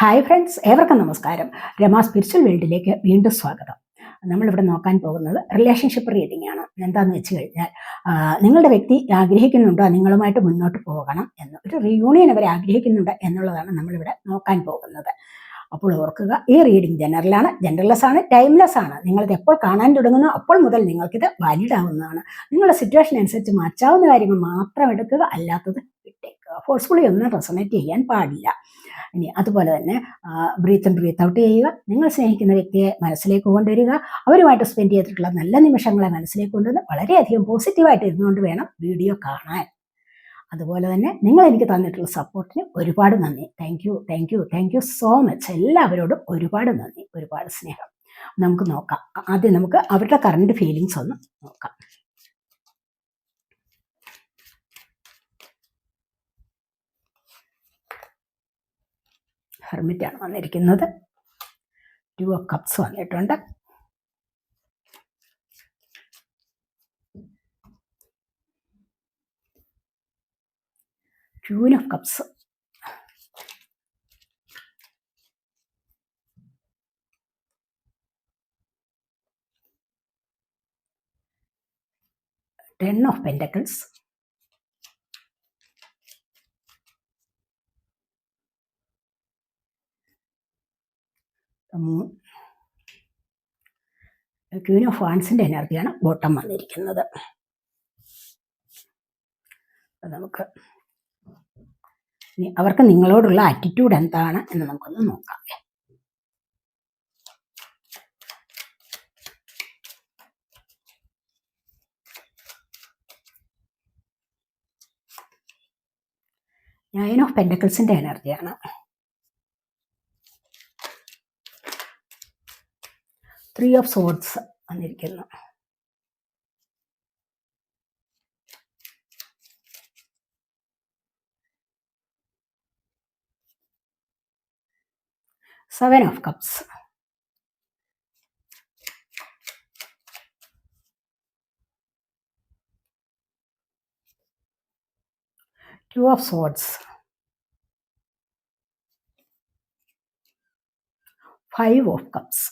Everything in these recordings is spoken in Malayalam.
ഹായ് ഫ്രണ്ട്സ് ഏവർക്കും നമസ്കാരം. രമ സ്പിരിച്വൽ വേൾഡിലേക്ക് വീണ്ടും സ്വാഗതം. നമ്മളിവിടെ നോക്കാൻ പോകുന്നത് റിലേഷൻഷിപ്പ് റീഡിംഗ് ആണ്. എന്താണെന്ന് വെച്ച് കഴിഞ്ഞാൽ നിങ്ങളുടെ വ്യക്തി ആഗ്രഹിക്കുന്നുണ്ടോ? നിങ്ങളുമായിട്ട് മുന്നോട്ട് പോകണം എന്ന്. ഒരു റിയൂണിയൻ അവർ ആഗ്രഹിക്കുന്നുണ്ട് എന്നുള്ളതാണ് നമ്മളിവിടെ നോക്കാൻ പോകുന്നത്. അപ്പോൾ ഓർക്കുക ഈ റീഡിംഗ് ജനറലാണ് ജനറൽലെസ് ആണ് ടൈംലെസ് ആണ്. നിങ്ങളിത് എപ്പോൾ കാണാൻ തുടങ്ങുന്നു അപ്പോൾ മുതൽ നിങ്ങൾക്കിത് വാലിഡ് ആവുന്നതാണ്. നിങ്ങളുടെ സിറ്റുവേഷൻ അനുസരിച്ച് മാറ്റാവുന്ന കാര്യങ്ങൾ മാത്രം എടുക്കുക അല്ലാത്തത് ഫോഴ്സ്ഫുള്ളി ഒന്നും റെസണേറ്റ് ചെയ്യാൻ പാടില്ല. ഇനി അതുപോലെ തന്നെ ബ്രീത്ത് ആൻഡ് ബ്രീത്ത് ഔട്ട് ചെയ്യുക. നിങ്ങൾ സ്നേഹിക്കുന്ന വ്യക്തിയെ മനസ്സിലേക്ക് കൊണ്ടുവരിക. അവരുമായിട്ട് സ്പെൻഡ് ചെയ്തിട്ടുള്ള നല്ല നിമിഷങ്ങളെ മനസ്സിലേക്ക് കൊണ്ടുവന്ന് വളരെയധികം പോസിറ്റീവായിട്ട് ഇരുന്നുകൊണ്ട് വേണം വീഡിയോ കാണാൻ. അതുപോലെ തന്നെ നിങ്ങൾ എനിക്ക് തന്നിട്ടുള്ള സപ്പോർട്ടിന് ഒരുപാട് നന്ദി. Thank you thank you thank you so much എല്ലാവരോടും ഒരുപാട് നന്ദി ഒരുപാട് സ്നേഹം. നമുക്ക് നോക്കാം. ആദ്യം നമുക്ക് അവരുടെ കറണ്ട് ഫീലിങ്സ് ഒന്ന് നോക്കാം. ഹെർമിറ്റാണ് വന്നിരിക്കുന്നത്. ടു ഓഫ് കപ്സ് വന്നിട്ടുണ്ട്. Queen of cups ten of pentacles queen of വാൻസിന്റെ എനർജിയാണ് ബോട്ടം വന്നിരിക്കുന്നത്. നമുക്ക് അവർക്ക് നിങ്ങളോടുള്ള ആറ്റിറ്റ്യൂഡ് എന്താണ് എന്ന് നമുക്കൊന്ന് നോക്കാം. നയൻ ഓഫ് പെൻഡക്കിൾസിന്റെ എനർജിയാണ്. ത്രീ ഓഫ് സോഡ്സ് വന്നിരിക്കുന്നു seven of cups two of swords five of cups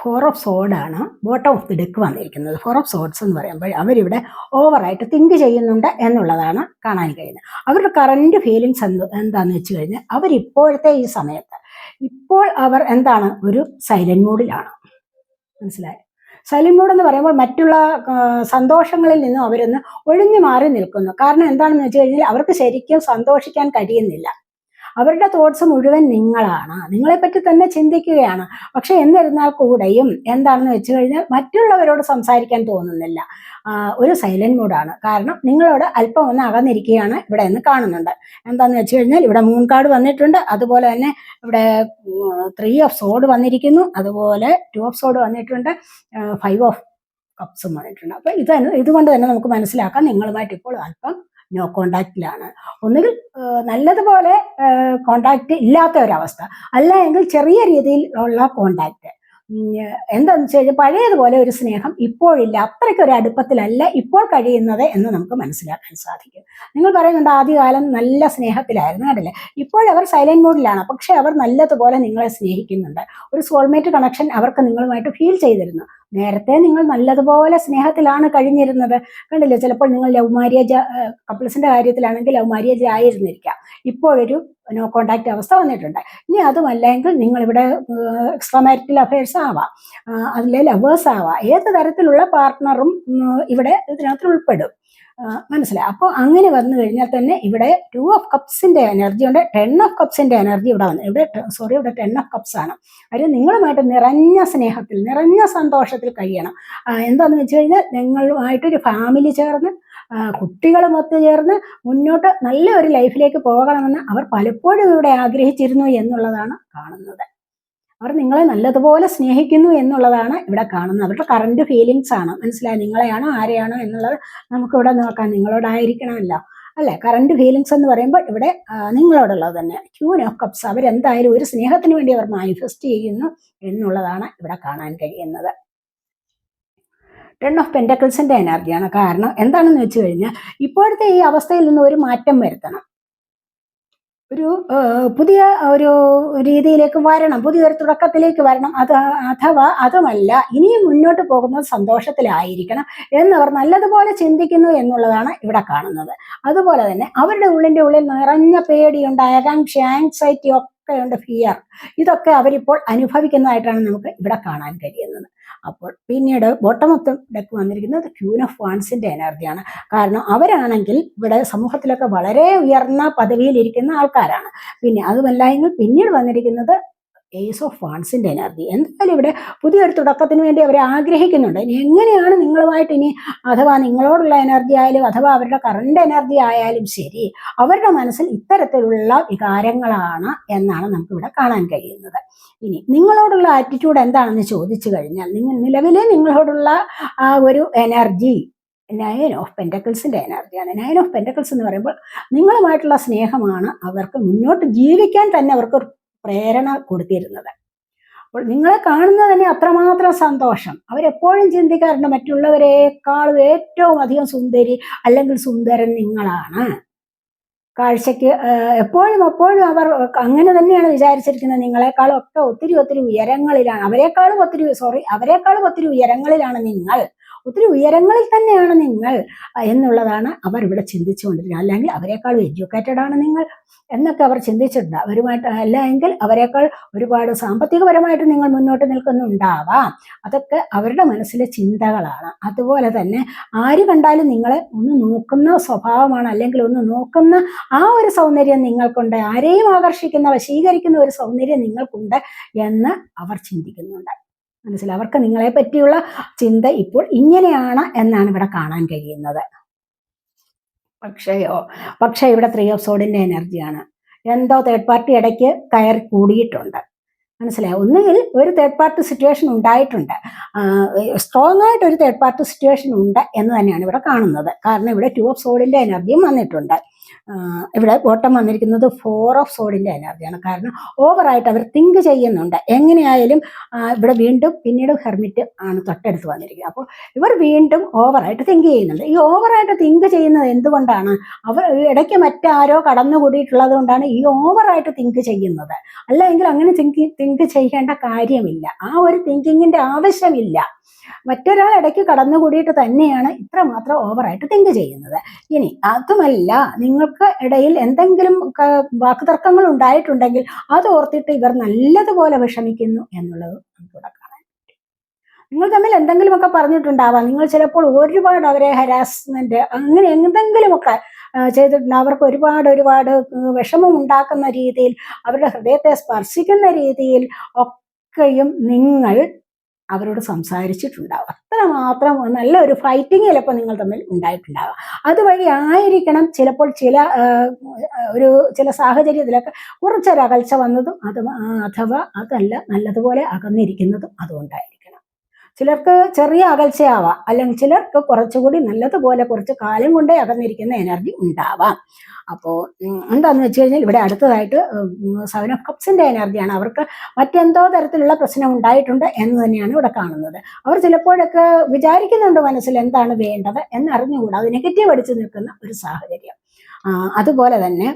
four of സോഡാണ് bottom of the deck വന്നിരിക്കുന്നത്. ഫോർ ഓഫ് സോഡ്സ് എന്ന് പറയുമ്പോൾ അവരിവിടെ ഓവറായിട്ട് തിങ്ക് ചെയ്യുന്നുണ്ട് എന്നുള്ളതാണ് കാണാൻ കഴിയുന്നത്. അവരുടെ കറണ്ട് ഫീലിങ്സ് എന്ത് എന്താണെന്ന് വെച്ച് കഴിഞ്ഞാൽ അവരിപ്പോഴത്തെ ഈ സമയത്ത് ഇപ്പോൾ അവർ എന്താണ്? ഒരു സൈലന്റ് മൂഡിലാണ് മനസ്സിലായി? സൈലന്റ് മൂഡ് എന്ന് പറയുമ്പോൾ മറ്റുള്ള സന്തോഷങ്ങളിൽ നിന്നും അവരൊന്ന് ഒഴിഞ്ഞു മാറി നിൽക്കുന്നു. കാരണം എന്താണെന്ന് വെച്ച് കഴിഞ്ഞാൽ അവർക്ക് ശരിക്കും സന്തോഷിക്കാൻ കഴിയുന്നില്ല. അവരുടെ തോട്ട്സ് മുഴുവൻ നിങ്ങളാണ്. നിങ്ങളെപ്പറ്റി തന്നെ ചിന്തിക്കുകയാണ്. പക്ഷെ എന്നിരുന്നാൽ കൂടെയും എന്താണെന്ന് വെച്ച് കഴിഞ്ഞാൽ മറ്റുള്ളവരോട് സംസാരിക്കാൻ തോന്നുന്നില്ല. ഒരു സൈലന്റ് മൂഡാണ് കാരണം നിങ്ങളോട് അല്പം ഒന്ന് അകന്നിരിക്കുകയാണ് ഇവിടെ നിന്ന് കാണുന്നുണ്ട്. എന്താണെന്ന് വെച്ച് കഴിഞ്ഞാൽ ഇവിടെ മൂൺ കാർഡ് വന്നിട്ടുണ്ട്. അതുപോലെ തന്നെ ഇവിടെ ത്രീ ഓഫ് സോഡ് വന്നിരിക്കുന്നു. അതുപോലെ ടു ഓഫ് സോഡ് വന്നിട്ടുണ്ട്. ഫൈവ് ഓഫ് കപ്സും വന്നിട്ടുണ്ട്. അപ്പോൾ ഇത് ഇതുകൊണ്ട് തന്നെ നമുക്ക് മനസ്സിലാക്കാം നിങ്ങളുമായിട്ട് ഇപ്പോൾ അല്പം നോ കോണ്ടാക്റ്റിലാണ് ഒന്നുകിൽ നല്ലതുപോലെ കോണ്ടാക്റ്റ് ഇല്ലാത്ത ഒരവസ്ഥ. അല്ല എങ്കിൽ ചെറിയ രീതിയിൽ ഉള്ള കോണ്ടാക്റ്റ് എന്താണെന്ന് വെച്ച് കഴിഞ്ഞാൽ പഴയതുപോലെ ഒരു സ്നേഹം ഇപ്പോഴില്ല. അത്രയ്ക്ക് ഒരു അടുപ്പത്തിലല്ല ഇപ്പോൾ കഴിയുന്നത് എന്ന് നമുക്ക് മനസ്സിലാക്കാൻ സാധിക്കും. നിങ്ങൾ പറയുന്നുണ്ട് ആദ്യകാലം നല്ല സ്നേഹത്തിലായിരുന്നു കണ്ടില്ലേ? ഇപ്പോഴവർ സൈലന്റ് മോഡിലാണ് പക്ഷെ അവർ നല്ലതുപോലെ നിങ്ങളെ സ്നേഹിക്കുന്നുണ്ട്. ഒരു സോൾമേറ്റ് കണക്ഷൻ അവർക്ക് നിങ്ങളുമായിട്ട് ഫീൽ ചെയ്തിരുന്നു. നേരത്തെ നിങ്ങൾ നല്ലതുപോലെ സ്നേഹത്തിലാണ് കഴിഞ്ഞിരുന്നത്. കണ്ടില്ലേ? ചിലപ്പോൾ നിങ്ങൾ ലവ് കപ്പിൾസിന്റെ കാര്യത്തിലാണെങ്കിൽ ലവ് മാര്യേജ് ആയിരുന്നിരിക്കാം. ഇപ്പോഴൊരു നോ കോണ്ടാക്ട് അവസ്ഥ വന്നിട്ടുണ്ട്. ഇനി അതുമല്ലെങ്കിൽ നിങ്ങളിവിടെ എക്സ്ട്രാ മാരിറ്റൽ അഫയേഴ്സ് ആവാം. അതിലെ ലവേഴ്സ് ആവാം. ഏത് തരത്തിലുള്ള പാർട്ട്ണറും ഇവിടെ ഇതിനകത്ത് ഉൾപ്പെടും. മനസ്സിലായി. അപ്പോൾ അങ്ങനെ വന്നു കഴിഞ്ഞാൽ തന്നെ ഇവിടെ ടു ഓഫ് കപ്സിന്റെ എനർജി ഉണ്ട്. ടെൻ ഓഫ് കപ്സിന്റെ എനർജി ഇവിടെ വന്നു. ഇവിടെ സോറി ഇവിടെ ടെൻ ഓഫ് കപ്സ് ആണ്. അവർ നിങ്ങളുമായിട്ട് നിറഞ്ഞ സ്നേഹത്തിൽ നിറഞ്ഞ സന്തോഷത്തിൽ കഴിയണം. എന്താണെന്ന് വെച്ച് കഴിഞ്ഞാൽ നിങ്ങളുമായിട്ടൊരു ഫാമിലി ചേർന്ന് കുട്ടികൾ മൊത്തം ഒത്തുചേർന്ന് മുന്നോട്ട് നല്ല ഒരു ലൈഫിലേക്ക് പോകണമെന്ന് അവർ പലപ്പോഴും ഇവിടെ ആഗ്രഹിച്ചിരുന്നു എന്നുള്ളതാണ് കാണുന്നത്. അവർ നിങ്ങളെ നല്ലതുപോലെ സ്നേഹിക്കുന്നു എന്നുള്ളതാണ് ഇവിടെ കാണുന്നത്. അവരുടെ കറണ്ട് ഫീലിങ്സ് ആണ്. മനസ്സിലായി? നിങ്ങളെയാണോ ആരെയാണോ എന്നുള്ളത് നമുക്കിവിടെ നോക്കാം. നിങ്ങളോടായിരിക്കണമല്ലോ. അല്ലെ? കറണ്ട് ഫീലിങ്സ് എന്ന് പറയുമ്പോൾ ഇവിടെ നിങ്ങളോടുള്ളത് തന്നെ. ക്യൂൻ ഓഫ് കപ്സ് അവരെന്തായാലും ഒരു സ്നേഹത്തിന് വേണ്ടി അവർ മാനിഫെസ്റ്റ് ചെയ്യുന്നു എന്നുള്ളതാണ് ഇവിടെ കാണാൻ കഴിയുന്നത്. ടെൺ ഓഫ് പെൻഡക്കിൾസിന്റെ എനർജിയാണ് കാരണം എന്താണെന്ന് വെച്ച് കഴിഞ്ഞാൽ ഇപ്പോഴത്തെ ഈ അവസ്ഥയിൽ നിന്ന് ഒരു മാറ്റം വരുത്തണം. ഒരു പുതിയ ഒരു രീതിയിലേക്ക് വരണം പുതിയൊരു തുടക്കത്തിലേക്ക് വരണം. അത് അഥവാ അതുമല്ല ഇനിയും മുന്നോട്ട് പോകുന്നത് സന്തോഷത്തിലായിരിക്കണം എന്നവർ നല്ലതുപോലെ ചിന്തിക്കുന്നു എന്നുള്ളതാണ് ഇവിടെ കാണുന്നത്. അതുപോലെ തന്നെ അവരുടെ ഉള്ളിന്റെ ഉള്ളിൽ നിറഞ്ഞ പേടിയുണ്ട് ആകാംക്ഷ ഒക്കെ ഉണ്ട് ഫിയർ ഇതൊക്കെ അവരിപ്പോൾ അനുഭവിക്കുന്നതായിട്ടാണ് നമുക്ക് ഇവിടെ കാണാൻ കഴിയുന്നത്. അപ്പോൾ പിന്നീട് ബോട്ടം മൊത്തം ഡെക്ക് വന്നിരിക്കുന്നത് ക്യൂൻ ഓഫ് വാൻസിന്റെ എനർജിയാണ്. കാരണം അവരാണെങ്കിൽ ഇവിടെ സമൂഹത്തിലൊക്കെ വളരെ ഉയർന്ന പദവിയിൽ ഇരിക്കുന്ന ആൾക്കാരാണ്. പിന്നെ അതുമല്ല പിന്നീട് വന്നിരിക്കുന്നത് ഏസ് ഓഫ് വാൺസിന്റെ എനർജി. എന്തായാലും ഇവിടെ പുതിയൊരു തുടക്കത്തിന് വേണ്ടി അവരെ ആഗ്രഹിക്കുന്നുണ്ട്. ഇനി എങ്ങനെയാണ് നിങ്ങളുമായിട്ട് ഇനി അഥവാ നിങ്ങളോടുള്ള എനർജി ആയാലും അഥവാ അവരുടെ കറണ്ട് എനർജി ആയാലും ശരി അവരുടെ മനസ്സിൽ ഇത്തരത്തിലുള്ള വികാരങ്ങളാണ് എന്നാണ് നമുക്കിവിടെ കാണാൻ കഴിയുന്നത്. ഇനി നിങ്ങളോടുള്ള ആറ്റിറ്റ്യൂഡ് എന്താണെന്ന് ചോദിച്ചു കഴിഞ്ഞാൽ നിങ്ങൾ നിലവിലെ നിങ്ങളോടുള്ള ആ ഒരു എനർജി നയൻ ഓഫ് പെന്റക്കിൾസിന്റെ എനർജിയാണ് നയൻ ഓഫ് പെന്റക്കിൾസ് എന്ന് പറയുമ്പോൾ നിങ്ങളുമായിട്ടുള്ള സ്നേഹമാണ് അവർക്ക് മുന്നോട്ട് ജീവിക്കാൻ തന്നെ അവർക്ക് പ്രേരണ കൊടുത്തിരുന്നത്. അപ്പോൾ നിങ്ങളെ കാണുന്നത് തന്നെ അത്രമാത്രം സന്തോഷം. അവരെപ്പോഴും ചിന്തിക്കാറുണ്ട് മറ്റുള്ളവരെക്കാളും ഏറ്റവും അധികം സുന്ദരി അല്ലെങ്കിൽ സുന്ദരൻ നിങ്ങളാണ്. കാഴ്ചയ്ക്ക് എപ്പോഴും എപ്പോഴും അവർ അങ്ങനെ തന്നെയാണ് വിചാരിച്ചിരിക്കുന്നത്. നിങ്ങളെക്കാളും ഒക്കെ ഒത്തിരി ഒത്തിരി ഉയരങ്ങളിലാണ്. അവരെക്കാളും ഒത്തിരി സോറി അവരെക്കാളും ഒത്തിരി ഉയരങ്ങളിലാണ് നിങ്ങൾ. ഒത്തിരി ഉയരങ്ങളിൽ തന്നെയാണ് നിങ്ങൾ എന്നുള്ളതാണ് അവർ ഇവിടെ ചിന്തിച്ചുകൊണ്ടിരിക്കുന്നത് അല്ലെങ്കിൽ അവരെക്കാളും എഡ്യൂക്കേറ്റഡ് ആണ് നിങ്ങൾ എന്നൊക്കെ അവർ ചിന്തിച്ചിട്ടുണ്ട്. അവരുമായിട്ട് അല്ല എങ്കിൽ അവരെക്കാൾ ഒരുപാട് സാമ്പത്തികപരമായിട്ട് നിങ്ങൾ മുന്നോട്ട് നിൽക്കുന്നുണ്ടാവാം. അതൊക്കെ അവരുടെ മനസ്സിലെ ചിന്തകളാണ്. അതുപോലെ തന്നെ ആര് കണ്ടാലും നിങ്ങളെ ഒന്ന് നോക്കുന്ന സ്വഭാവമാണ് അല്ലെങ്കിൽ ഒന്ന് നോക്കുന്ന ആ ഒരു സൗന്ദര്യം നിങ്ങൾക്കുണ്ട്. ആരെയും ആകർഷിക്കുന്ന വശീകരിക്കുന്ന ഒരു സൗന്ദര്യം നിങ്ങൾക്കുണ്ട് എന്ന് അവർ ചിന്തിക്കുന്നുണ്ട്. മനസ്സിലായി? അവർക്ക് നിങ്ങളെ പറ്റിയുള്ള ചിന്ത ഇപ്പോൾ ഇങ്ങനെയാണ് എന്നാണ് ഇവിടെ കാണാൻ കഴിയുന്നത്. പക്ഷേയോ പക്ഷേ ഇവിടെ ത്രീ ഓഫ് സോഡിന്റെ എനർജിയാണ് എന്തോ തേർഡ് പാർട്ടി ഇടയ്ക്ക് കയറി കൂടിയിട്ടുണ്ട്. മനസ്സിലായി? ഒന്നുകിൽ ഒരു തേർഡ് പാർട്ടി സിറ്റുവേഷൻ ഉണ്ടായിട്ടുണ്ട്. സ്ട്രോങ് ആയിട്ട് ഒരു തേർഡ് പാർട്ടി സിറ്റുവേഷൻ ഉണ്ട് എന്ന് തന്നെയാണ് ഇവിടെ കാണുന്നത്. കാരണം ഇവിടെ ടു ഓഫ് സോഡിന്റെ എനർജിയും വന്നിട്ടുണ്ട്. ഇവിടെ ഓട്ടം വന്നിരിക്കുന്നത് ഫോർ ഓഫ് സോഡിന്റെ എനർജിയാണ് കാരണം ഓവറായിട്ട് അവർ തിങ്ക് ചെയ്യുന്നുണ്ട്. എങ്ങനെയായാലും ഇവിടെ വീണ്ടും പിന്നീട് ഹെർമിറ്റ് ആണ് തൊട്ടടുത്ത് വന്നിരിക്കുക അപ്പോൾ ഇവർ വീണ്ടും ഓവറായിട്ട് തിങ്ക് ചെയ്യുന്നുണ്ട്. ഈ ഓവറായിട്ട് തിങ്ക് ചെയ്യുന്നത് എന്തുകൊണ്ടാണ്? അവർ ഇടയ്ക്ക് മറ്റാരോ കടന്നുകൂടിയിട്ടുള്ളത് കൊണ്ടാണ് ഈ ഓവറായിട്ട് തിങ്ക് ചെയ്യുന്നത്. അല്ലെങ്കിൽ അങ്ങനെ തിങ്ക് തിങ്ക് ചെയ്യേണ്ട കാര്യമില്ല. ആ ഒരു തിങ്കിങ്ങിന്റെ ആവശ്യമില്ല. മറ്റൊരാൾ ഇടയ്ക്ക് കടന്നുകൂടിയിട്ട് തന്നെയാണ് ഇത്രമാത്രം ഓവറായിട്ട് തിങ്ക് ചെയ്യുന്നത്. ഇനി അതുമല്ല നിങ്ങൾക്ക് ഇടയിൽ എന്തെങ്കിലും വാക്കുതർക്കങ്ങൾ ഉണ്ടായിട്ടുണ്ടെങ്കിൽ അത് ഓർത്തിട്ട് ഇവർ നല്ലതുപോലെ വിഷമിക്കുന്നു എന്നുള്ളത് നമുക്കിവിടെ പറ്റും. നിങ്ങൾ തമ്മിൽ എന്തെങ്കിലുമൊക്കെ പറഞ്ഞിട്ടുണ്ടാവാം. നിങ്ങൾ ചിലപ്പോൾ ഒരുപാട് അവരെ ഹരാസ്മെന്റ് അങ്ങനെ എന്തെങ്കിലുമൊക്കെ ചെയ്തിട്ടുണ്ട്. അവർക്ക് ഒരുപാട് ഒരുപാട് വിഷമം ഉണ്ടാക്കുന്ന രീതിയിൽ അവരുടെ ഹൃദയത്തെ സ്പർശിക്കുന്ന രീതിയിൽ ഒക്കെയും നിങ്ങൾ അവരോട് സംസാരിച്ചിട്ടുണ്ടാവും അത്രമാത്രം നല്ല ഒരു ഫൈറ്റിംഗ് ചിലപ്പോൾ നിങ്ങൾ തമ്മിൽ ഉണ്ടായിട്ടുണ്ടാവാം അതുവഴി ആയിരിക്കണം ചിലപ്പോൾ ചില ഒരു ചില സാഹചര്യത്തിലൊക്കെ കുറച്ചൊരകൽച്ച വന്നതും അത് അഥവാ അതല്ല നല്ലതുപോലെ അകന്നിരിക്കുന്നതും അതുകൊണ്ടായിരിക്കണം ചിലർക്ക് ചെറിയ അകൽച്ചയാവാം. അല്ലെങ്കിൽ ചിലർക്ക് കുറച്ചുകൂടി നല്ലതുപോലെ കുറച്ച് കാലം കൊണ്ടേ അകന്നിരിക്കുന്ന എനർജി ഉണ്ടാവാം. അപ്പോൾ എന്താന്ന് വെച്ച് കഴിഞ്ഞാൽ ഇവിടെ അടുത്തതായിട്ട് സെവൻ ഓഫ് കപ്സിന്റെ എനർജിയാണ് അവർക്ക് മറ്റെന്തോ തരത്തിലുള്ള പ്രശ്നം ഉണ്ടായിട്ടുണ്ട് എന്ന് തന്നെയാണ് ഇവിടെ കാണുന്നത്. അവർ ചിലപ്പോഴൊക്കെ വിചാരിക്കുന്നുണ്ട് മനസ്സിൽ എന്താണ് വേണ്ടത് എന്നറിഞ്ഞുകൂടാ. അത് നെഗറ്റീവ് അടിച്ചു നിൽക്കുന്ന ഒരു സാഹചര്യം. അതുപോലെ തന്നെ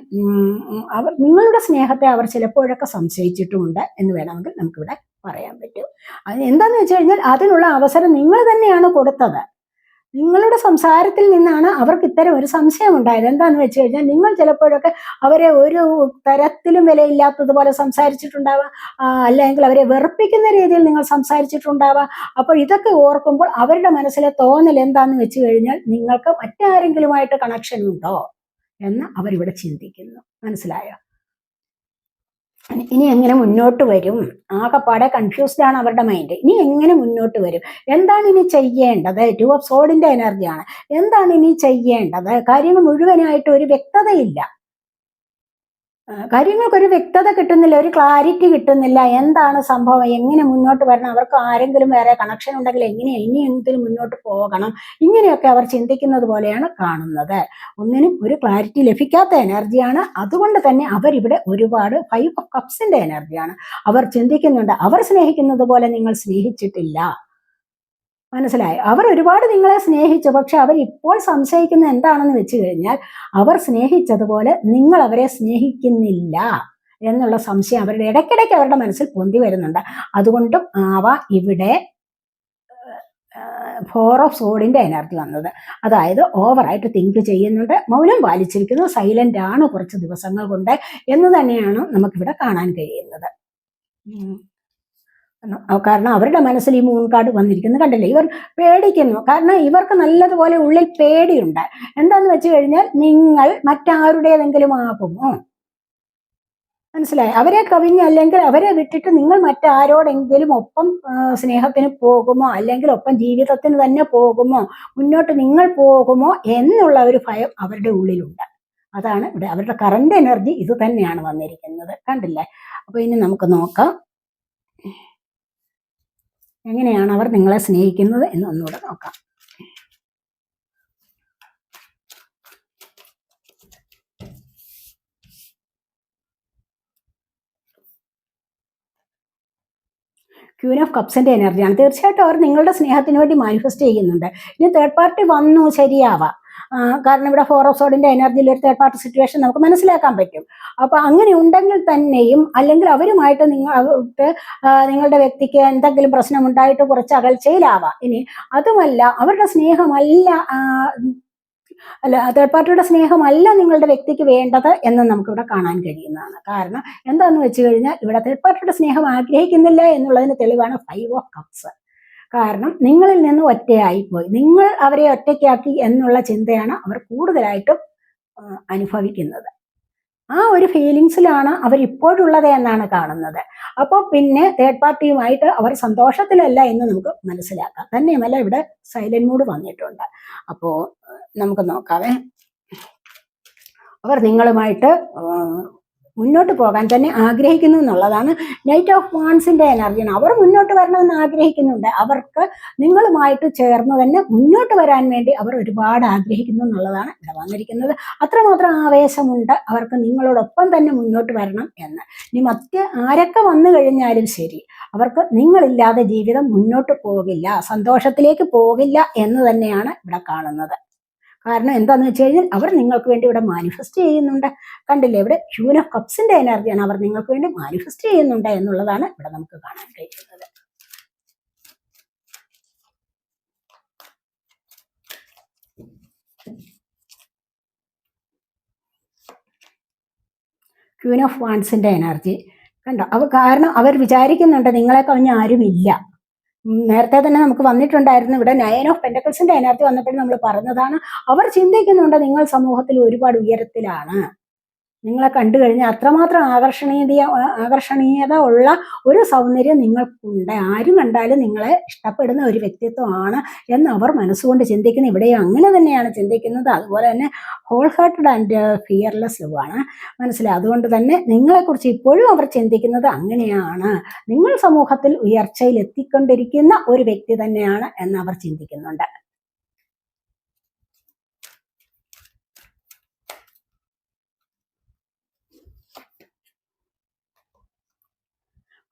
അവർ നിങ്ങളുടെ സ്നേഹത്തെ അവർ ചിലപ്പോഴൊക്കെ സംശയിച്ചിട്ടുമുണ്ട് എന്ന് വേണമെങ്കിൽ നമുക്കിവിടെ പറയാൻ പറ്റും. അത് എന്താന്ന് വെച്ച് കഴിഞ്ഞാൽ അതിനുള്ള അവസരം നിങ്ങൾ തന്നെയാണ് കൊടുത്തത്. നിങ്ങളുടെ സംസാരത്തിൽ നിന്നാണ് അവർക്ക് ഇത്തരം ഒരു സംശയം ഉണ്ടായത്. എന്താന്ന് വെച്ച് കഴിഞ്ഞാൽ നിങ്ങൾ ചിലപ്പോഴൊക്കെ അവരെ ഒരു തരത്തിലും വിലയില്ലാത്തതുപോലെ സംസാരിച്ചിട്ടുണ്ടാവാം. അല്ലെങ്കിൽ അവരെ വെറുപ്പിക്കുന്ന രീതിയിൽ നിങ്ങൾ സംസാരിച്ചിട്ടുണ്ടാവാം. അപ്പോൾ ഇതൊക്കെ ഓർക്കുമ്പോൾ അവരുടെ മനസ്സിലെ തോന്നൽ എന്താന്ന് വെച്ച് കഴിഞ്ഞാൽ നിങ്ങൾക്ക് മറ്റാരെങ്കിലുമായിട്ട് കണക്ഷൻ ഉണ്ടോ എന്ന് അവരിവിടെ ചിന്തിക്കുന്നു. മനസ്സിലായോ? ഇനി- എങ്ങനെ മുന്നോട്ട് വരും? ആകെപ്പാടെ കൺഫ്യൂസ്ഡ് ആണ് അവരുടെ മൈൻഡ് ഇനി എങ്ങനെ മുന്നോട്ട് വരും? എന്താണ് ഇനി ചെയ്യേണ്ടത്? ടു ഓഫ് സോഡിന്റെ എനർജിയാണ് എന്താണ് ഇനി ചെയ്യേണ്ടത്? കാര്യങ്ങൾ മുഴുവനായിട്ട് ഒരു വ്യക്തതയില്ല. കാര്യങ്ങൾക്കൊരു വ്യക്തത കിട്ടുന്നില്ല ഒരു ക്ലാരിറ്റി കിട്ടുന്നില്ല. എന്താണ് സംഭവം? എങ്ങനെ മുന്നോട്ട് വരണം? അവർക്ക് ആരെങ്കിലും വേറെ കണക്ഷൻ ഉണ്ടെങ്കിൽ എങ്ങനെ ഇനി എന്തിനും മുന്നോട്ട് പോകണം? ഇങ്ങനെയൊക്കെ അവർ ചിന്തിക്കുന്നത് പോലെയാണ് കാണുന്നത്. ഒന്നിനും ഒരു ക്ലാരിറ്റി ലഭിക്കാത്ത എനർജിയാണ് അതുകൊണ്ട് തന്നെ അവരിവിടെ ഒരുപാട് ഫൈവ് ഓഫ് കപ്സിന്റെ എനർജിയാണ് അവർ ചിന്തിക്കുന്നുണ്ട്. അവർ സ്നേഹിക്കുന്നത് പോലെ നിങ്ങൾ സ്നേഹിച്ചിട്ടില്ല. മനസ്സിലായി. അവർ ഒരുപാട് നിങ്ങളെ സ്നേഹിച്ചു. പക്ഷെ അവർ ഇപ്പോൾ സംശയിക്കുന്ന എന്താണെന്ന് വെച്ച് കഴിഞ്ഞാൽ അവർ സ്നേഹിച്ചതുപോലെ നിങ്ങൾ അവരെ സ്നേഹിക്കുന്നില്ല എന്നുള്ള സംശയം അവരുടെ ഇടയ്ക്കിടയ്ക്ക് അവരുടെ മനസ്സിൽ പൊന്തി വരുന്നുണ്ട്. അതുകൊണ്ടും ആവ ഇവിടെ ഫോർ ഓഫ് സോഡിന്റെ എനർജി വന്നത്. അതായത് ഓവറായിട്ട് തിങ്ക് ചെയ്യുന്നുണ്ട്. മൗനം പാലിച്ചിരിക്കുന്നു. സൈലന്റ് ആണ് കുറച്ച് ദിവസങ്ങൾ കൊണ്ട് എന്ന് തന്നെയാണ് നമുക്കിവിടെ കാണാൻ കഴിയുന്നത്. കാരണം- അവരുടെ മനസ്സിൽ ഈ മൂൺ കാർഡ് വന്നിരിക്കുന്നത് കണ്ടില്ലേ? ഇവർ പേടിക്കുന്നു. കാരണം ഇവർക്ക് നല്ലതുപോലെ ഉള്ളിൽ പേടിയുണ്ട്. എന്താന്ന് വെച്ച് കഴിഞ്ഞാൽ നിങ്ങൾ മറ്റാരുടേതെങ്കിലും ആകുമോ? മനസ്സിലായി? അവരെ കവിഞ്ഞ് അല്ലെങ്കിൽ അവരെ വിട്ടിട്ട് നിങ്ങൾ മറ്റാരോടെങ്കിലും ഒപ്പം സ്നേഹത്തിന് പോകുമോ? അല്ലെങ്കിൽ ഒപ്പം ജീവിതത്തിന് തന്നെ പോകുമോ? മുന്നോട്ട് നിങ്ങൾ പോകുമോ? എന്നുള്ള ഒരു ഭയം അവരുടെ ഉള്ളിലുണ്ട്. അതാണ് ഇവിടെ അവരുടെ കറണ്ട് എനർജി ഇത് തന്നെയാണ് വന്നിരിക്കുന്നത്. കണ്ടില്ലേ? അപ്പൊ ഇനി നമുക്ക് നോക്കാം. എങ്ങനെയാണ് അവർ നിങ്ങളെ സ്നേഹിക്കുന്നത് എന്ന് ഒന്നുകൂടെ നോക്കാം. ക്യൂൻ ഓഫ് കപ്സിന്റെ എനർജിയാണ് തീർച്ചയായിട്ടും അവർ നിങ്ങളുടെ സ്നേഹത്തിന് വേണ്ടി മാനിഫെസ്റ്റ് ചെയ്യുന്നുണ്ട്. ഇനി തേർഡ് പാർട്ടി വന്നു ശരിയാവാം. കാരണം ഇവിടെ ഫോർ ഓഫ് സോഡിന്റെ എനർജിയിൽ ഒരു തേർഡ് പാർട്ടി സിറ്റുവേഷൻ നമുക്ക് മനസ്സിലാക്കാൻ പറ്റും. അപ്പൊ അങ്ങനെ ഉണ്ടെങ്കിൽ തന്നെയും അല്ലെങ്കിൽ അവരുമായിട്ട് നിങ്ങൾ നിങ്ങളുടെ വ്യക്തിക്ക് എന്തെങ്കിലും പ്രശ്നം ഉണ്ടായിട്ട് കുറച്ച് അകൽച്ചയിലാവാം. ഇനി അതുമല്ല അവരുടെ സ്നേഹമല്ല അല്ല തേർഡ് പാർട്ടിയുടെ സ്നേഹമല്ല നിങ്ങളുടെ വ്യക്തിക്ക് വേണ്ടത് എന്ന് നമുക്കിവിടെ കാണാൻ കഴിയുന്നതാണ്. കാരണം എന്താന്ന് വെച്ച് കഴിഞ്ഞാൽ ഇവിടെ തേർഡ് പാർട്ടിയുടെ സ്നേഹം ആഗ്രഹിക്കുന്നില്ല എന്നുള്ളതിന് തെളിവാണ് ഫൈവ് ഓഫ് കപ്സ് കാരണം നിങ്ങളിൽ നിന്ന് ഒറ്റയായി പോയി നിങ്ങൾ അവരെ ഒറ്റയ്ക്കാക്കി എന്നുള്ള ചിന്തയാണ് അവർ കൂടുതലായിട്ടും അനുഭവിക്കുന്നത്. ആ ഒരു ഫീലിങ്സിലാണ് അവർ ഇപ്പോഴുള്ളത് എന്നാണ് കാണുന്നത്. അപ്പോൾ പിന്നെ തേർഡ് പാർട്ടിയുമായിട്ട് അവർ സന്തോഷത്തിലല്ല എന്ന് നമുക്ക് മനസ്സിലാക്കാം. തന്നെയുമല്ല ഇവിടെ സൈലന്റ് മൂഡ് വന്നിട്ടുണ്ട്. അപ്പോൾ നമുക്ക് നോക്കാവേ. അവർ നിങ്ങളുമായിട്ട് മുന്നോട്ട് പോകാൻ തന്നെ ആഗ്രഹിക്കുന്നു എന്നുള്ളതാണ് നൈറ്റ് ഓഫ് വാൺസിന്റെ എനർജിയാണ് അവർ മുന്നോട്ട് വരണമെന്ന് ആഗ്രഹിക്കുന്നുണ്ട്. അവർക്ക് നിങ്ങളുമായിട്ട് ചേർന്ന് തന്നെ മുന്നോട്ട് വരാൻ വേണ്ടി അവർ ഒരുപാട് ആഗ്രഹിക്കുന്നു എന്നുള്ളതാണ് ഇവിടെ വന്നിരിക്കുന്നത്. അത്രമാത്രം ആവേശമുണ്ട് അവർക്ക് നിങ്ങളോടൊപ്പം തന്നെ മുന്നോട്ട് വരണം എന്ന്. ഇനി മറ്റ് ആരൊക്കെ വന്നു കഴിഞ്ഞാലും ശരി അവർക്ക് നിങ്ങളില്ലാതെ ജീവിതം മുന്നോട്ട് പോകില്ല സന്തോഷത്തിലേക്ക് പോകില്ല എന്ന് തന്നെയാണ് ഇവിടെ കാണുന്നത്. കാരണം എന്താന്ന് വെച്ച് കഴിഞ്ഞാൽ അവർ നിങ്ങൾക്ക് വേണ്ടി ഇവിടെ മാനിഫെസ്റ്റ് ചെയ്യുന്നുണ്ട്. കണ്ടില്ലേ? ഇവിടെ ക്യൂൻ ഓഫ് കപ്സിന്റെ എനർജിയാണ് അവർ നിങ്ങൾക്ക് വേണ്ടി മാനിഫെസ്റ്റ് ചെയ്യുന്നുണ്ട് എന്നുള്ളതാണ് ഇവിടെ നമുക്ക് കാണാൻ കഴിയുന്നത്. ക്യൂൻ ഓഫ് വാൺസിന്റെ എനർജി കണ്ടോ? അവ കാരണം അവർ വിചാരിക്കുന്നുണ്ട് നിങ്ങളെ കവിഞ്ഞ ആരുമില്ല നേരത്തെ തന്നെ നമുക്ക് വന്നിട്ടുണ്ടായിരുന്നു. ഇവിടെ നയൻ ഓഫ് പെൻഡക്കൽസിന്റെ എനർജി വന്നപ്പോഴും നമ്മൾ പറഞ്ഞതാണ്. അവർ ചിന്തിക്കുന്നുണ്ട് നിങ്ങൾ സമൂഹത്തിൽ ഒരുപാട് ഉയരത്തിലാണ്. നിങ്ങളെ കണ്ടു കഴിഞ്ഞാൽ അത്രമാത്രം ആകർഷണീയത ആകർഷണീയത ഉള്ള ഒരു സൗന്ദര്യം നിങ്ങൾക്കുണ്ട്. ആരും കണ്ടാലും നിങ്ങളെ ഇഷ്ടപ്പെടുന്ന ഒരു വ്യക്തിത്വമാണ് എന്ന് അവർ മനസ്സുകൊണ്ട് ചിന്തിക്കുന്നത് ഇവിടെയും അങ്ങനെ തന്നെയാണ് ചിന്തിക്കുന്നത്. അതുപോലെ തന്നെ ഹോൾ ഹാർട്ടഡ് ആൻഡ് ഫിയർലെസ് ലുവാണ് മനസ്സിലായി? അതുകൊണ്ട് തന്നെ നിങ്ങളെക്കുറിച്ച് ഇപ്പോഴും അവർ ചിന്തിക്കുന്നത് അങ്ങനെയാണ്. നിങ്ങൾ സമൂഹത്തിൽ ഉയർച്ചയിൽ എത്തിക്കൊണ്ടിരിക്കുന്ന ഒരു വ്യക്തി തന്നെയാണ് എന്ന് അവർ ചിന്തിക്കുന്നുണ്ട്.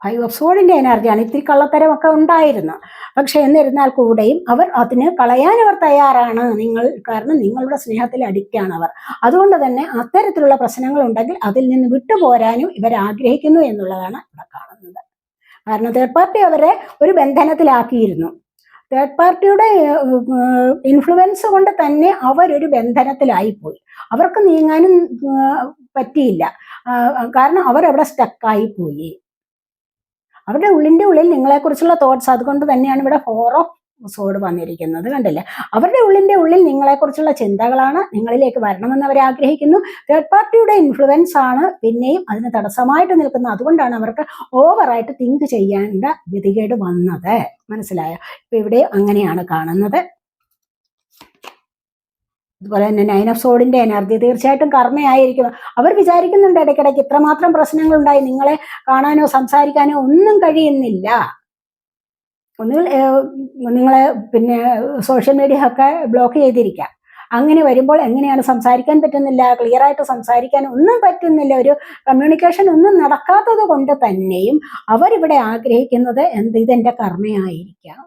ഫൈവ് ഓഫ് സോഡിന്റെ എനർജിയാണ് ഇത്തിരി കള്ളത്തരമൊക്കെ ഉണ്ടായിരുന്നു. പക്ഷെ എന്നിരുന്നാൽ കൂടെയും അവർ അതിന് കളയാൻ അവർ തയ്യാറാണ്. നിങ്ങൾ കാരണം നിങ്ങളുടെ സ്നേഹത്തിൽ അഡിക്റ്റാണ് അവർ. അതുകൊണ്ട് തന്നെ അത്തരത്തിലുള്ള പ്രശ്നങ്ങൾ ഉണ്ടെങ്കിൽ അതിൽ നിന്ന് വിട്ടുപോരാനും ഇവർ ആഗ്രഹിക്കുന്നു എന്നുള്ളതാണ് ഇവിടെ കാണുന്നത്. കാരണം തേർഡ് പാർട്ടി അവരെ ഒരു ബന്ധനത്തിലാക്കിയിരുന്നു. തേർഡ് പാർട്ടിയുടെ ഇൻഫ്ലുവൻസ് കൊണ്ട് തന്നെ അവരൊരു ബന്ധനത്തിലായിപ്പോയി. അവർക്ക് നീങ്ങാനും പറ്റിയില്ല. കാരണം അവരവിടെ സ്റ്റക്കായി പോയി അവരുടെ ഉള്ളിന്റെ ഉള്ളിൽ നിങ്ങളെക്കുറിച്ചുള്ള തോട്ട്സ് അതുകൊണ്ട് തന്നെയാണ് ഇവിടെ ഓഫ് സോഡ് വന്നിരിക്കുന്നത് കണ്ടില്ലേ? അവരുടെ ഉള്ളിന്റെ ഉള്ളിൽ നിങ്ങളെക്കുറിച്ചുള്ള ചിന്തകളാണ് നിങ്ങളിലേക്ക് വരണമെന്ന് അവർ ആഗ്രഹിക്കുന്നു. തേർഡ് പാർട്ടിയുടെ ഇൻഫ്ലുവൻസ് ആണ് പിന്നെയും അതിന് തടസ്സമായിട്ട് നിൽക്കുന്നത് അതുകൊണ്ടാണ് അവർക്ക് ഓവറായിട്ട് തിങ്ക് ചെയ്യേണ്ട ഗതികേട് വന്നത്. മനസ്സിലായോ? ഇപ്പൊ ഇവിടെ അങ്ങനെയാണ് കാണുന്നത്. അതുപോലെ തന്നെ നൈൻ ഓഫ് സോഡിന്റെ എനർജി തീർച്ചയായിട്ടും കർമ്മയായിരിക്കും. അവർ വിചാരിക്കുന്നുണ്ട് ഇടയ്ക്കിടയ്ക്ക് ഇത്രമാത്രം പ്രശ്നങ്ങളുണ്ടായി. നിങ്ങളെ കാണാനോ സംസാരിക്കാനോ ഒന്നും കഴിയുന്നില്ല. ഒന്നുകിൽ നിങ്ങളെ പിന്നെ സോഷ്യൽ മീഡിയ ഒക്കെ ബ്ലോക്ക് ചെയ്തിരിക്കാം. അങ്ങനെ വരുമ്പോൾ എങ്ങനെയാണ് സംസാരിക്കാൻ പറ്റുന്നില്ല? ക്ലിയർ ആയിട്ട് സംസാരിക്കാൻ ഒന്നും പറ്റുന്നില്ല. ഒരു കമ്മ്യൂണിക്കേഷൻ ഒന്നും നടക്കാത്തത് കൊണ്ട് തന്നെയും അവരിവിടെ ആഗ്രഹിക്കുന്നത് എന്ത്? ഇതെന്റെ കർമ്മയായിരിക്കാം.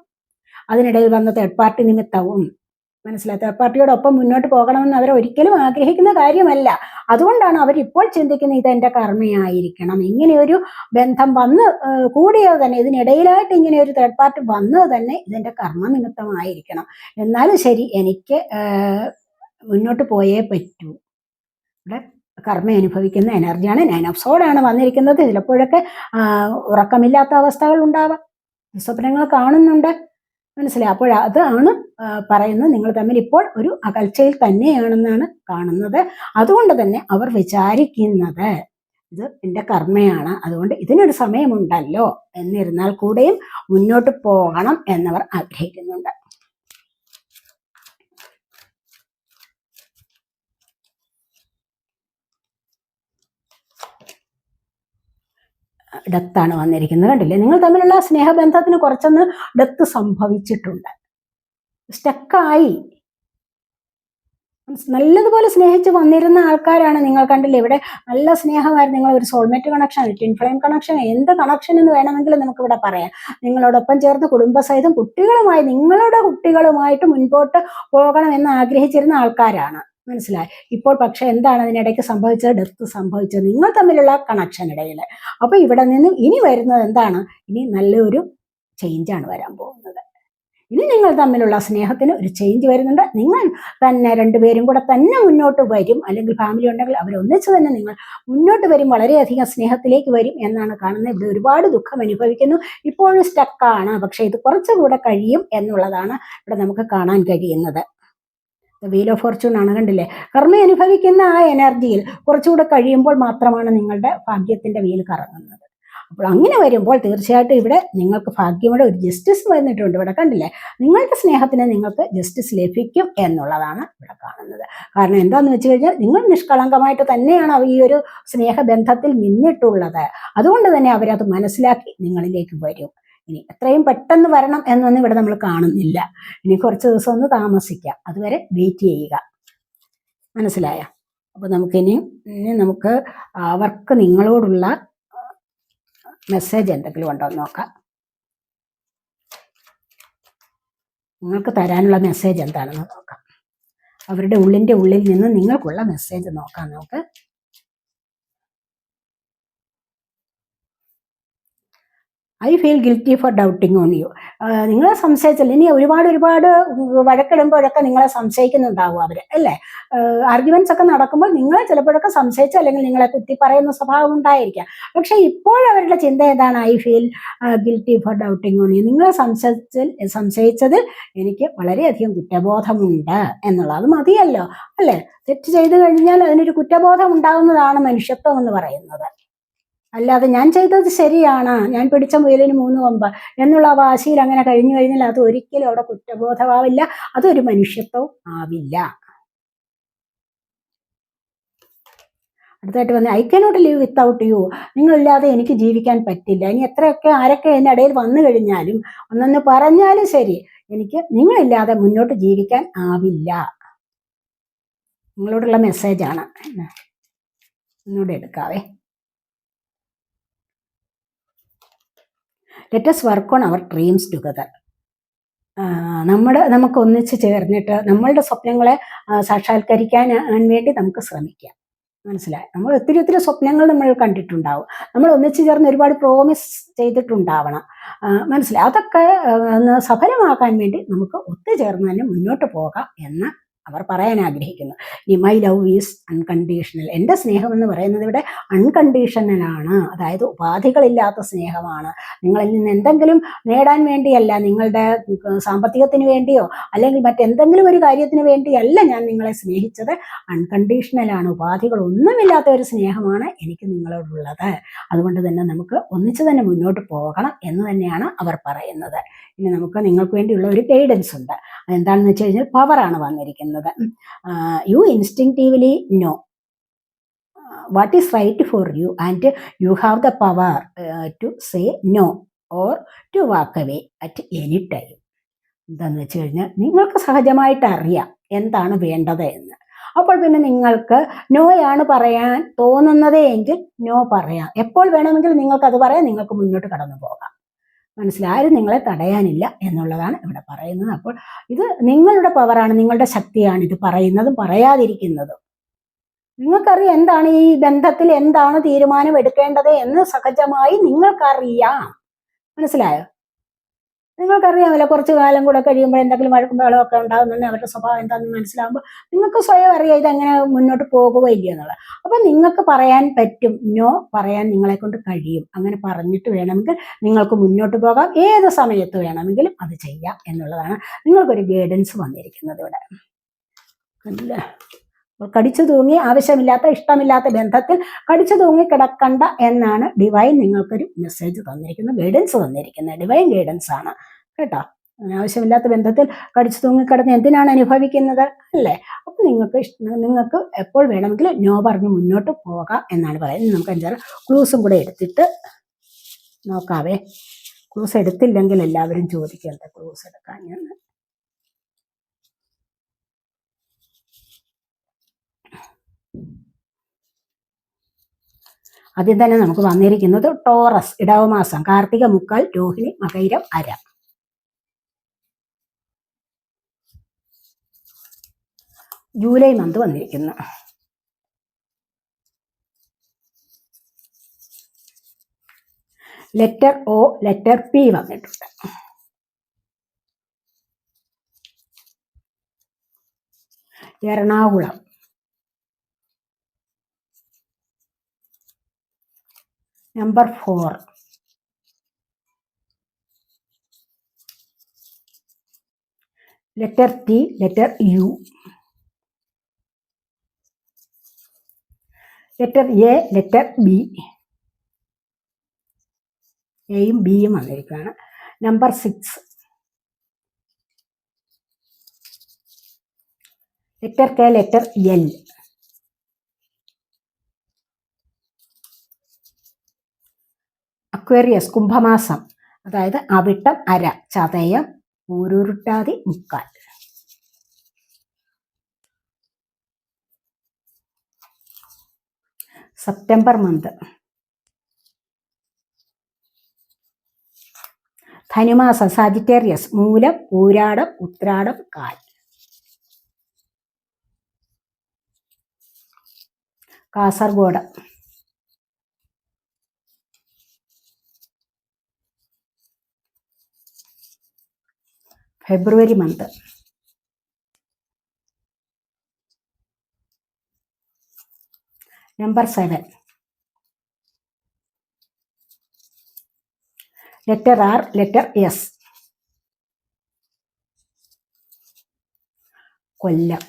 അതിനിടയിൽ വന്ന തേർഡ് പാർട്ടി നിമിത്തവും മനസ്സിലായി തേർഡ് പാർട്ടിയോടൊപ്പം മുന്നോട്ട് പോകണമെന്ന് അവർ ഒരിക്കലും ആഗ്രഹിക്കുന്ന കാര്യമല്ല. അതുകൊണ്ടാണ് അവരിപ്പോൾ ചിന്തിക്കുന്നത് ഇത് എന്റെ കർമ്മയായിരിക്കണം. ഇങ്ങനെയൊരു ബന്ധം വന്ന് കൂടിയോ കൂടിയത് തന്നെ ഇതിനിടയിലായിട്ട് ഇങ്ങനെ ഒരു തേർഡ് പാർട്ടി വന്നത് തന്നെ ഇതിന്റെ കർമ്മ നിമിത്തമായിരിക്കണം എന്നാലും ശരി എനിക്ക് മുന്നോട്ട് പോയേ പറ്റൂ. ഇവിടെ കർമ്മ അനുഭവിക്കുന്ന എനർജിയാണ് നൈൻ ഓഫ് സോഡാണ് വന്നിരിക്കുന്നത്. ചിലപ്പോഴൊക്കെ ഉറക്കമില്ലാത്ത അവസ്ഥകൾ ഉണ്ടാവാം. സ്വപ്നങ്ങൾ കാണുന്നുണ്ട്. മനസ്സിലായി? അപ്പോൾ അതാണ് പറയുന്നത്. നിങ്ങൾ തമ്മിൽ ഇപ്പോൾ ഒരു അകൽച്ചയിൽ തന്നെയാണെന്നാണ് കാണുന്നത്. അതുകൊണ്ട് തന്നെ അവർ വിചാരിക്കുന്നത് ഇത് എന്റെ കർമ്മയാണ്. അതുകൊണ്ട് ഇതിനൊരു സമയമുണ്ടല്ലോ. എന്നിരുന്നാൽ കൂടെയും മുന്നോട്ട് പോകണം എന്നവർ ആഗ്രഹിക്കുന്നുണ്ട്. ഡെത്താണ് വന്നിരിക്കുന്നത്. കണ്ടില്ലേ? നിങ്ങൾ തമ്മിലുള്ള സ്നേഹബന്ധത്തിന് കുറച്ചൊന്ന് ഡെത്ത് സംഭവിച്ചിട്ടുണ്ട്. സ്റ്റക്കായി. നല്ലതുപോലെ സ്നേഹിച്ച് വന്നിരുന്ന ആൾക്കാരാണ് നിങ്ങൾ കണ്ടില്ലേ? ഇവിടെ നല്ല സ്നേഹമായിരുന്നു. നിങ്ങൾ ഒരു soulmate connection twin flame connection എന്ത് കണക്ഷൻ എന്ന് വേണമെങ്കിലും നമുക്ക് ഇവിടെ പറയാം. നിങ്ങളോടൊപ്പം ചേർന്ന് കുടുംബസഹിതം കുട്ടികളുമായി നിങ്ങളുടെ കുട്ടികളുമായിട്ട് മുൻപോട്ട് പോകണം എന്ന് ആഗ്രഹിച്ചിരുന്ന ആൾക്കാരാണ്. മനസ്സിലായി. ഇപ്പോൾ പക്ഷെ എന്താണ് അതിനിടയ്ക്ക് സംഭവിച്ചത്? ഡെത്ത് സംഭവിച്ചത്. നിങ്ങൾ തമ്മിലുള്ള കണക്ഷൻ ഇടയിൽ. അപ്പൊ ഇവിടെ നിന്നും ഇനി വരുന്നത് എന്താണ്? ഇനി നല്ലൊരു ചേഞ്ചാണ് വരാൻ പോകുന്നത്. ഇനി നിങ്ങൾ തമ്മിലുള്ള സ്നേഹത്തിന് ഒരു ചേഞ്ച് വരുന്നുണ്ട്. നിങ്ങൾ തന്നെ രണ്ടുപേരും കൂടെ തന്നെ മുന്നോട്ട് വരും. അല്ലെങ്കിൽ ഫാമിലി ഉണ്ടെങ്കിൽ അവരൊന്നിച്ച് തന്നെ നിങ്ങൾ മുന്നോട്ട് വരും. വളരെയധികം സ്നേഹത്തിലേക്ക് വരും എന്നാണ് കാണുന്നത്. ഇവിടെ ഒരുപാട് ദുഃഖം അനുഭവിക്കുന്നു. ഇപ്പോഴും സ്റ്റക്കാണ് പക്ഷേ ഇത് കുറച്ചുകൂടെ കഴിയും എന്നുള്ളതാണ് ഇവിടെ നമുക്ക് കാണാൻ കഴിയുന്നത്. വീൽ ഓഫ് ഫോർച്യൂൺ ആണ് കണ്ടില്ലേ? കർമ്മ അനുഭവിക്കുന്ന ആ എനർജിയിൽ കുറച്ചുകൂടെ കഴിയുമ്പോൾ മാത്രമാണ് നിങ്ങളുടെ ഭാഗ്യത്തിന്റെ വീൽ കറങ്ങുന്നത്. അപ്പോൾ അങ്ങനെ വരുമ്പോൾ തീർച്ചയായിട്ടും ഇവിടെ നിങ്ങൾക്ക് ഭാഗ്യമുടെ ഒരു ജസ്റ്റിസ് വന്നിട്ടുണ്ട് ഇവിടെ കണ്ടില്ലേ? നിങ്ങളുടെ സ്നേഹത്തിന് നിങ്ങൾക്ക് ജസ്റ്റിസ് ലഭിക്കും എന്നുള്ളതാണ് ഇവിടെ കാണുന്നത്. കാരണം എന്താണെന്ന് വെച്ച് കഴിഞ്ഞാൽ നിങ്ങൾ നിഷ്കളങ്കമായിട്ട് തന്നെയാണ് ഈ ഒരു സ്നേഹബന്ധത്തിൽ നിന്നിട്ടുള്ളത്. അതുകൊണ്ട് തന്നെ അവരത് മനസ്സിലാക്കി നിങ്ങളിലേക്ക് വരും. ഇനി എത്രയും പെട്ടെന്ന് വരണം എന്നൊന്നും ഇവിടെ നമ്മൾ കാണുന്നില്ല. ഇനി കുറച്ച് ദിവസം ഒന്ന് താമസിക്കാം. അതുവരെ വെയിറ്റ് ചെയ്യുക. മനസ്സിലായ? അപ്പോൾ നമുക്കിനി ഇനി നമുക്ക് അവർക്ക് നിങ്ങളോടുള്ള മെസ്സേജ് എന്തെങ്കിലും ഉണ്ടോ എന്ന് നോക്കാം. നിങ്ങൾക്ക് തരാനുള്ള മെസ്സേജ് എന്താണെന്ന് നോക്കാം. അവരുടെ ഉള്ളിന്റെ ഉള്ളിൽ നിന്ന് നിങ്ങൾക്കുള്ള മെസ്സേജ് നോക്കാം നമുക്ക്. I feel guilty for doubting on you നിങ്ങളെ സംശയിച്ചില്ല. ഇനി ഒരുപാട് ഒരുപാട് വഴക്കിടുമ്പോഴൊക്കെ നിങ്ങളെ സംശയിക്കുന്നുണ്ടാവും അവർ അല്ലേ? ആർഗ്യുമെന്റ്സ് ഒക്കെ നടക്കുമ്പോൾ നിങ്ങൾ ചിലപ്പോഴൊക്കെ സംശയിച്ച് അല്ലെങ്കിൽ നിങ്ങളെ കുത്തി പറയുന്ന സ്വഭാവം ഉണ്ടായിരിക്കാം. പക്ഷെ ഇപ്പോൾ അവരുടെ ചിന്ത എന്താണ് I feel guilty for doubting on you നിങ്ങളെ സംശയിച്ച സംശയിച്ചതിൽ എനിക്ക് വളരെയധികം കുറ്റബോധമുണ്ട് എന്നുള്ളത് മതിയല്ലോ അല്ലേ? തെറ്റ് ചെയ്തു കഴിഞ്ഞാൽ അതിനൊരു കുറ്റബോധം ഉണ്ടാകുന്നതാണ് മനുഷ്യത്വം എന്ന് പറയുന്നത്. അല്ലാതെ ഞാൻ ചെയ്തത് ശരിയാണ്. ഞാൻ പിടിച്ച മുയലിന് മൂന്ന് കൊമ്പ്. എന്നുള്ള വാശിയിൽ അങ്ങനെ കഴിഞ്ഞു കഴിഞ്ഞാൽ അത് ഒരിക്കലും അവിടെ കുറ്റബോധമാവില്ല അതൊരു മനുഷ്യത്വം ആവില്ല. അടുത്തായിട്ട് വന്ന് I cannot live without you നിങ്ങളില്ലാതെ എനിക്ക് ജീവിക്കാൻ പറ്റില്ല. ഇനി എത്രയൊക്കെ ആരൊക്കെ എന്റെ ഇടയിൽ വന്നു കഴിഞ്ഞാലും ഒന്നൊന്ന് പറഞ്ഞാലും ശരി. എനിക്ക് നിങ്ങളില്ലാതെ മുന്നോട്ട് ജീവിക്കാൻ ആവില്ല. നിങ്ങളോടുള്ള മെസ്സേജാണ് ഒന്നുകൂടെ എടുക്കാവേ. Let's work on our dreams together നമ്മുടെ നമുക്ക് ഒന്നിച്ച് ചേർന്നിട്ട് നമ്മളുടെ സ്വപ്നങ്ങളെ സാക്ഷാത്കരിക്കാൻ വേണ്ടി നമുക്ക് ശ്രമിക്കാം. മനസ്സിലായി? നമ്മൾ ഒത്തിരി ഒത്തിരി സ്വപ്നങ്ങൾ നമ്മൾ കണ്ടിട്ടുണ്ടാവും. നമ്മൾ ഒന്നിച്ചു ചേർന്ന് ഒരുപാട് പ്രോമിസ് ചെയ്തിട്ടുണ്ടാവണം. മനസ്സിലായി? അതൊക്കെ സഫലമാക്കാൻ വേണ്ടി നമുക്ക് ഒത്തുചേർന്ന് തന്നെ മുന്നോട്ട് പോകാം എന്ന് അവർ പറയാൻ ആഗ്രഹിക്കുന്നു. ഇനി മൈ ലവ് ഈസ് അൺകണ്ടീഷണൽ എന്റെ സ്നേഹം എന്ന് പറയുന്നത് ഇവിടെ അൺകണ്ടീഷണലാണ് അതായത് ഉപാധികളില്ലാത്ത സ്നേഹമാണ്. നിങ്ങളിൽ നിന്ന് എന്തെങ്കിലും നേടാൻ വേണ്ടിയല്ല നിങ്ങളുടെ സാമ്പത്തികത്തിന് വേണ്ടിയോ അല്ലെങ്കിൽ മറ്റെന്തെങ്കിലും ഒരു കാര്യത്തിന് വേണ്ടിയല്ല ഞാൻ നിങ്ങളെ സ്നേഹിച്ചത്. അൺകണ്ടീഷണലാണ് ഉപാധികൾ ഒന്നുമില്ലാത്ത ഒരു സ്നേഹമാണ് എനിക്ക് നിങ്ങളോടുള്ളത്. അതുകൊണ്ട് തന്നെ നമുക്ക് ഒന്നിച്ച് തന്നെ മുന്നോട്ട് പോകണം എന്ന് തന്നെയാണ് അവർ പറയുന്നത്. ഇനി നമുക്ക് നിങ്ങൾക്ക് വേണ്ടിയുള്ള ഒരു ഗൈഡൻസ് ഉണ്ട്. അതെന്താണെന്ന് വെച്ച് കഴിഞ്ഞാൽ പവറാണ് വന്നിരിക്കുന്നത്. You instinctively know what is right for you and you have the power to say no or to walk away at any time എന്താന്ന് വെച്ച് കഴിഞ്ഞാൽ നിങ്ങൾക്ക് സഹജമായിട്ട് അറിയാം എന്താണ് വേണ്ടത് എന്ന്. അപ്പോൾ പിന്നെ നിങ്ങൾക്ക് നോയാണ് പറയാൻ തോന്നുന്നതേ എങ്കിൽ നോ പറയാം. എപ്പോൾ വേണമെങ്കിൽ നിങ്ങൾക്ക് അത് പറയാം നിങ്ങൾക്ക് മുന്നോട്ട് കടന്നു പോകാം മനസ്സിലായി ആരും നിങ്ങളെ തടയാനില്ല എന്നുള്ളതാണ് ഇവിടെ പറയുന്നത്. അപ്പോൾ ഇത് നിങ്ങളുടെ പവറാണ് നിങ്ങളുടെ ശക്തിയാണ് ഇത് പറയുന്നതും പറയാതിരിക്കുന്നതും. നിങ്ങൾക്കറിയാം എന്താണ് ഈ ബന്ധത്തിൽ എന്താണ് തീരുമാനം എടുക്കേണ്ടത് എന്ന് സഹജമായി നിങ്ങൾക്കറിയാം. മനസ്സിലായോ? നിങ്ങൾക്കറിയാമല്ലോ കുറച്ച് കാലം കൂടെ കഴിയുമ്പോൾ എന്തെങ്കിലും വഴക്കും ഒക്കെ ഉണ്ടാകുന്നുണ്ടെങ്കിൽ അവരുടെ സ്വഭാവം എന്താണെന്ന് മനസ്സിലാകുമ്പോൾ നിങ്ങൾക്ക് സ്വയം അറിയാം ഇതങ്ങനെ മുന്നോട്ട് പോകുകയില്ല എന്നുള്ളത്. അപ്പം നിങ്ങൾക്ക് പറയാൻ പറ്റും നോ പറയാൻ നിങ്ങളെ കൊണ്ട് കഴിയും. അങ്ങനെ പറഞ്ഞിട്ട് വേണമെങ്കിൽ നിങ്ങൾക്ക് മുന്നോട്ട് പോകാം ഏത് സമയത്ത് വേണമെങ്കിലും അത് ചെയ്യാം എന്നുള്ളതാണ്. നിങ്ങൾക്കൊരു ഗൈഡൻസ് വന്നിരിക്കുന്നത് ഇവിടെ. അല്ല കടിച്ചു തൂങ്ങി ആവശ്യമില്ലാത്ത ഇഷ്ടമില്ലാത്ത ബന്ധത്തിൽ കടിച്ചു തൂങ്ങി കിടക്കണ്ട എന്നാണ് ഡിവൈൻ നിങ്ങൾക്കൊരു മെസ്സേജ് തന്നിരിക്കുന്നത്. ഗൈഡൻസ് തന്നിരിക്കുന്നത്. ഡിവൈൻ ഗൈഡൻസ് ആണ്. കേട്ടോ? ആവശ്യമില്ലാത്ത ബന്ധത്തിൽ കടിച്ചു തൂങ്ങി കിടന്ന് എന്തിനാണ് അനുഭവിക്കുന്നത്? അല്ലേ? അപ്പം നിങ്ങൾക്ക് നിങ്ങൾക്ക് എപ്പോൾ വേണമെങ്കിലും നോ പറഞ്ഞ് മുന്നോട്ട് പോകാം എന്നാണ് പറയുന്നത്. നമുക്ക് അഞ്ചാറ് ക്ലൂസും കൂടെ എടുത്തിട്ട് നോക്കാവേ. ക്ലൂസ് എടുത്തില്ലെങ്കിൽ എല്ലാവരും ചോദിക്കും എന്താ ക്ലൂസ് എടുക്കാൻ ഞാൻ ആദ്യം തന്നെ നമുക്ക് വന്നിരിക്കുന്നത് ടോറസ് ഇടവമാസം കാർത്തിക മുക്കാൽ രോഹിണി മകൈരം അര. ജൂലൈ മന്ത് വന്നിരിക്കുന്നു. ലെറ്റർ ഒ ലെറ്റർ പി വന്നിട്ടുണ്ട്. Ernakulam. Number four letter T letter U letter A letter B എയും ബിയും വന്നിരിക്കുകയാണ്. Number six letter K letter L Aquarius കുംഭമാസം. അതായത് അവിട്ടം അര. ചതയം ഊരുരുട്ടാതി മുക്കാൽ. September month. ധനുമാസം സാജിറ്റേറിയസ്. മൂലം പൂരാടം ഉത്രാടം കാൽ. Kasaragod. February month number seven letter R letter S Kollam.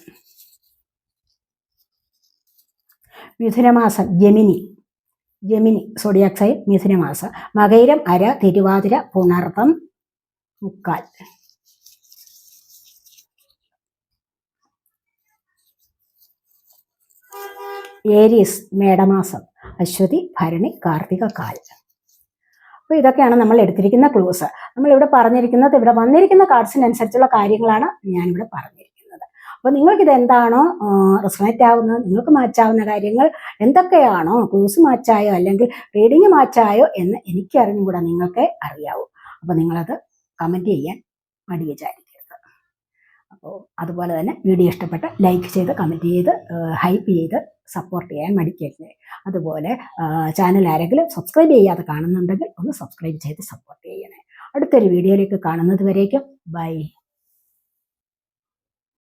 മിഥുനമാസം Gemini. Gemini zodiac sign മിഥുനമാസം. മകൈരം അര തിരുവാതിര പുണർത്തം മുക്കാൽ. ഏരീസ് മേടമാസം അശ്വതി ഭരണി കാർത്തിക കാലം അപ്പോൾ ഇതൊക്കെയാണ് നമ്മൾ എടുത്തിരിക്കുന്ന ക്ലൂസ് നമ്മൾ ഇവിടെ പറഞ്ഞിരിക്കുന്നത് ഇവിടെ വന്നിരിക്കുന്ന കാർഡ്സിനനുസരിച്ചുള്ള കാര്യങ്ങളാണ് ഞാനിവിടെ പറഞ്ഞിരിക്കുന്നത്. അപ്പോൾ ഇത് എന്താണോ റിസണേറ്റ് ആവുന്നത് നിങ്ങൾക്ക് മാച്ചാവുന്ന കാര്യങ്ങൾ എന്തൊക്കെയാണോ ക്ലൂസ് മാച്ചായോ അല്ലെങ്കിൽ റീഡിങ് മാച്ചായോ എന്ന് എനിക്ക് അറിഞ്ഞുകൂടാ നിങ്ങൾക്ക് അറിയാവൂ. അപ്പോൾ നിങ്ങളത് കമന്റ് ചെയ്യാൻ മടി അപ്പോൾ അതുപോലെ തന്നെ വീഡിയോ ഇഷ്ടപ്പെട്ട ലൈക്ക് ചെയ്ത് കമന്റ് ചെയ്ത് ഹൈപ്പ് ചെയ്ത് സപ്പോർട്ട് ചെയ്യാൻ മടിക്കരുത്. അതുപോലെ ചാനൽ ആരെങ്കിലും സബ്സ്ക്രൈബ് ചെയ്യാതെ കാണുന്നുണ്ടെങ്കിൽ ഒന്ന് സബ്സ്ക്രൈബ് ചെയ്ത് സപ്പോർട്ട് ചെയ്യണേ. അടുത്തൊരു വീഡിയോയിലേക്ക് കാണുന്നത് വരേക്കും. ബൈ